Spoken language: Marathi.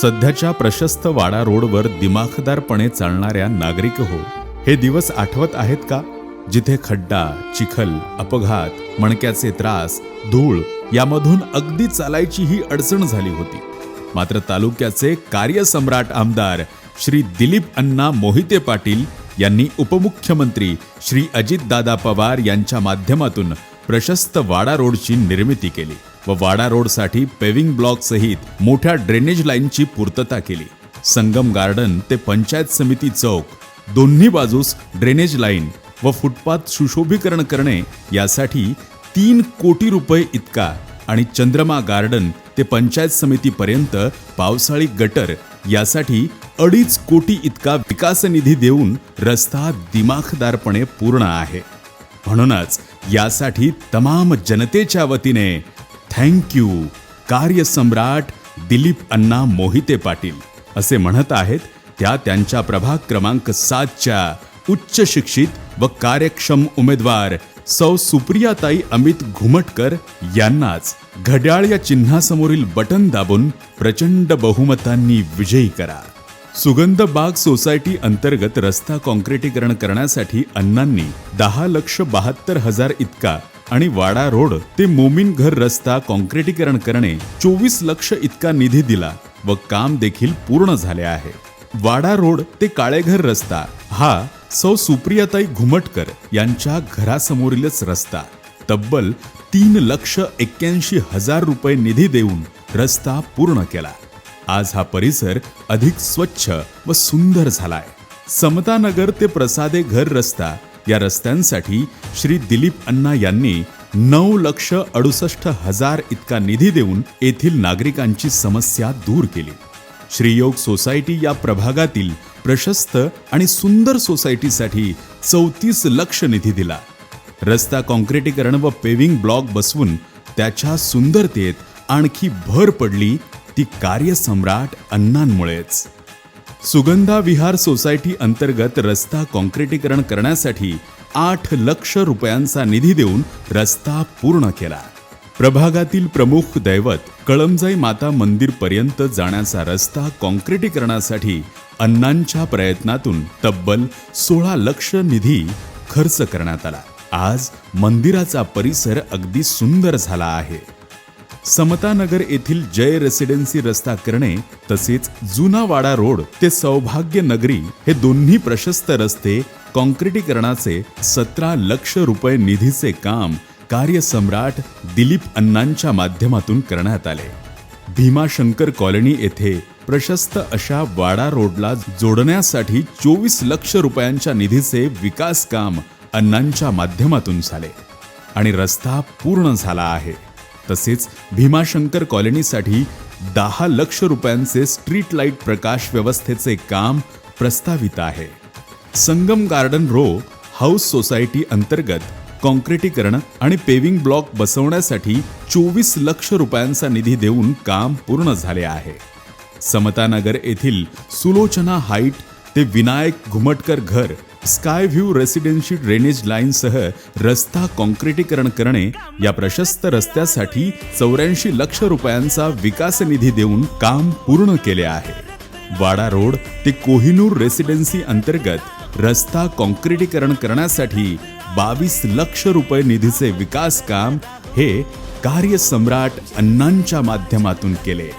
सध्याच्या प्रशस्त वाडा रोडवर दिमाखदारपणे चालणाऱ्या नागरिक हो. हे दिवस आठवत आहेत का? जिथे खड्डा चिखल अपघात मणक्याचे त्रास धूळ यामधून अगदी चालायची ही अडचण झाली होती. मात्र तालुक्याचे कार्यसम्राट आमदार श्री दिलीप अण्णा मोहिते पाटील यांनी उपमुख्यमंत्री श्री अजितदादा पवार यांच्या माध्यमातून प्रशस्त वाडा रोडची निर्मिती केली. व वाडा रोडसाठी पेविंग ब्लॉक सहित मोठ्या ड्रेनेज लाईनची पूर्तता केली. संगम गार्डन ते पंचायत समिती चौक दोन्ही बाजूस ड्रेनेज लाईन व फुटपाथ सुशोभीकरण करणे यासाठी तीन कोटी रुपये इतका आणि चंद्रमा गार्डन ते पंचायत समितीपर्यंत पावसाळी गटर यासाठी अडीच कोटी इतका विकास निधी देऊन रस्ता दिमाखदारपणे पूर्ण आहे. म्हणूनच यासाठी तमाम जनतेच्या वतीने थँक्यू कार्यसम्राट दिलीप अण्णा मोहिते पाटील असे म्हणत आहेत त्या त्यांच्या प्रभाग क्रमांक सातच्या उच्च शिक्षित व कार्यक्षम उमेदवार सौ सुप्रियाताई अमित घुमटकर यांनाच घड्याळ या चिन्हासमोरील बटन दाबून प्रचंड बहुमतांनी विजयी करा. सुगंध बाग सोसायटी अंतर्गत रस्ता कॉन्क्रिटीकरण करण्यासाठी अण्णांनी दहा लक्ष बहात्तर हजार इतका आणि वाडा रोड ते मोमीन घर रस्ता कॉन्क्रिटीकरण करणे चोवीस लक्ष इतका निधी दिला व काम देखील पूर्ण झाले आहे. वाडा रोड ते काळेघर रस्ता हा सौ सुप्रियाताई घुमटकर यांच्या घरासमोरीलच रस्ता. तब्बल तीन लक्ष एक्क्याऐंशी हजार रुपये निधी देऊन रस्ता पूर्ण केला. आज हा परिसर अधिक स्वच्छ व सुंदर झालाय. समतानगर ते प्रसादे घर रस्ता या रस्त्यांसाठी श्री दिलीप अण्णा यांनी नऊ लक्ष अडुसष्ट हजार इतका निधी देऊन येथील नागरिकांची समस्या दूर केली. श्रीयोग सोसायटी या प्रभागातील प्रशस्त आणि सुंदर सोसायटीसाठी चौतीस लक्ष निधी दिला. रस्ता कॉन्क्रिटीकरण व पेविंग ब्लॉक बसवून त्याच्या सुंदरतेत आणखी भर पडली ती कार्यसम्राट अण्णांमुळेच. सुगंधा विहार सोसायटी अंतर्गत रस्ता कॉन्क्रिटीकरण करण्यासाठी आठ लक्ष रुपयांचा निधी देऊन रस्ता पूर्ण केला. प्रभागातील प्रमुख दैवत कळमजाई माता मंदिर पर्यंत जाण्याचा रस्ता कॉन्क्रिटीकरणासाठी अण्णांच्या प्रयत्नातून तब्बल सोळा लक्ष निधी खर्च करण्यात आला. आज मंदिराचा परिसर अगदी सुंदर झाला आहे. समतानगर येथील जय रेसिडेन्सी रस्ता करणे तसेच जुना वाडा रोड ते सौभाग्य नगरी हे दोन्ही प्रशस्त रस्ते कॉन्क्रिटीकरणाचे सतरा लक्ष रुपये निधीचे काम कार्यसम्राट दिलीप अण्णांच्या माध्यमातून करण्यात आले. भीमाशंकर कॉलनी येथे प्रशस्त अशा वाडा रोडला जोडण्यासाठी चोवीस लक्ष रुपयांच्या निधीचे विकास काम अण्णांच्या माध्यमातून झाले आणि रस्ता पूर्ण झाला आहे. तसेच भीमाशंकर कॉलनीसाठी दहा लक्ष रुपयांचे स्ट्रीट लाइट प्रकाश व्यवस्थेचे काम प्रस्तावित आहे. Sangam garden row house society अंतर्गत कॉन्क्रिटीकरण आणि पेविंग ब्लॉक बसवण्यासाठी चोवीस लक्ष रुपयांचा निधी देऊन काम पूर्ण झाले आहे. समतानगर येथील सुलोचना हाईट ते विनायक घुमटकर घर स्काय व्ह्यू रेसिडेन्शी ड्रेनेज लाईनसह रस्ता काँक्रिटीकरण करणे या प्रशस्त रस्त्यासाठी चौऱ्याऐंशी लक्ष रुपयांचा विकास निधी देऊन काम पूर्ण केले आहे. वाडा रोड ते कोहिनूर रेसिडेन्सी अंतर्गत रस्ता काँक्रिटीकरण करण्यासाठी बावीस लक्ष रुपये निधीचे विकास काम हे कार्यसम्राट अण्णांच्या माध्यमातून केले.